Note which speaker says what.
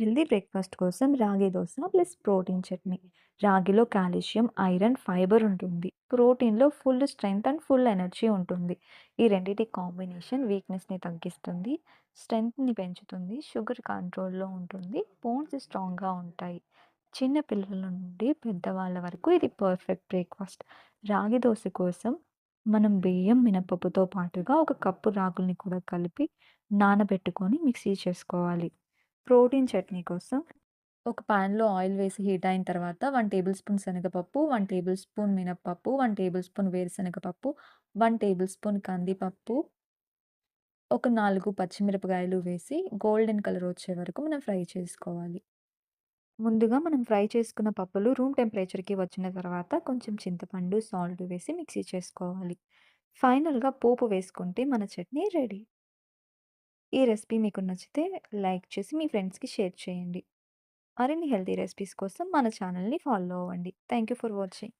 Speaker 1: Healthy breakfast కోసం ragi dosa plus protein chutney. రాగిలో calcium, iron, fibre ఉంటుంది. ప్రోటీన్‌లో full strength and full energy ఉంటుంది. ఈ రెండిటి కాంబినేషన్ వీక్‌నెస్‌ని తగ్గిస్తుంది. స్ట్రెంగ్త్‌ని పెంచుతుంది. షుగర్ కంట్రోల్‌లో ఉంటుంది. బోన్స్ స్ట్రాంగ్‌గా ఉంటాయి. చిన్న పిల్లల నుండి పెద్దవాళ్ళ వరకు ఇది పర్ఫెక్ట్ బ్రేక్‌ఫాస్ట్. రాగి దోశ కోసం మనం బియ్యం, మినపప్పుతో పాటుగా ఒక కప్పు రాగుల్ని కూడా కలిపి నానబెట్టుకొని మిక్సీ చేసుకోవాలి. ప్రోటీన్ చట్నీ కోసం ఒక పాన్‌లో ఆయిల్ వేసి హీట్ అయిన తర్వాత 1 టేబుల్ స్పూన్ శనగపప్పు, 1 టేబుల్ స్పూన్ మినపప్పు, 1 టేబుల్ స్పూన్ వేరుశనగపప్పు, 1 టేబుల్ స్పూన్ కందిపప్పు ఒక 4 పచ్చిమిరపకాయలు వేసి గోల్డెన్ కలర్ వచ్చే వరకు మనం ఫ్రై చేసుకోవాలి. ముందుగా మనం ఫ్రై చేసుకున్న పప్పులు రూమ్ టెంపరేచర్‌కి వచ్చిన తర్వాత కొంచెం చింతపండు, సాల్ట్ వేసి మిక్సీ చేసుకోవాలి. ఫైనల్‌గా పోపు వేసుకుంటే మన చట్నీ రెడీ. ఈ రెసిపీ మీకు నచ్చితే లైక్ చేసి మీ ఫ్రెండ్స్‌కి షేర్ చేయండి. మరిన్ని హెల్తీ రెసిపీస్ కోసం మన ఛానల్ని ఫాలో అవ్వండి. Thank you for watching.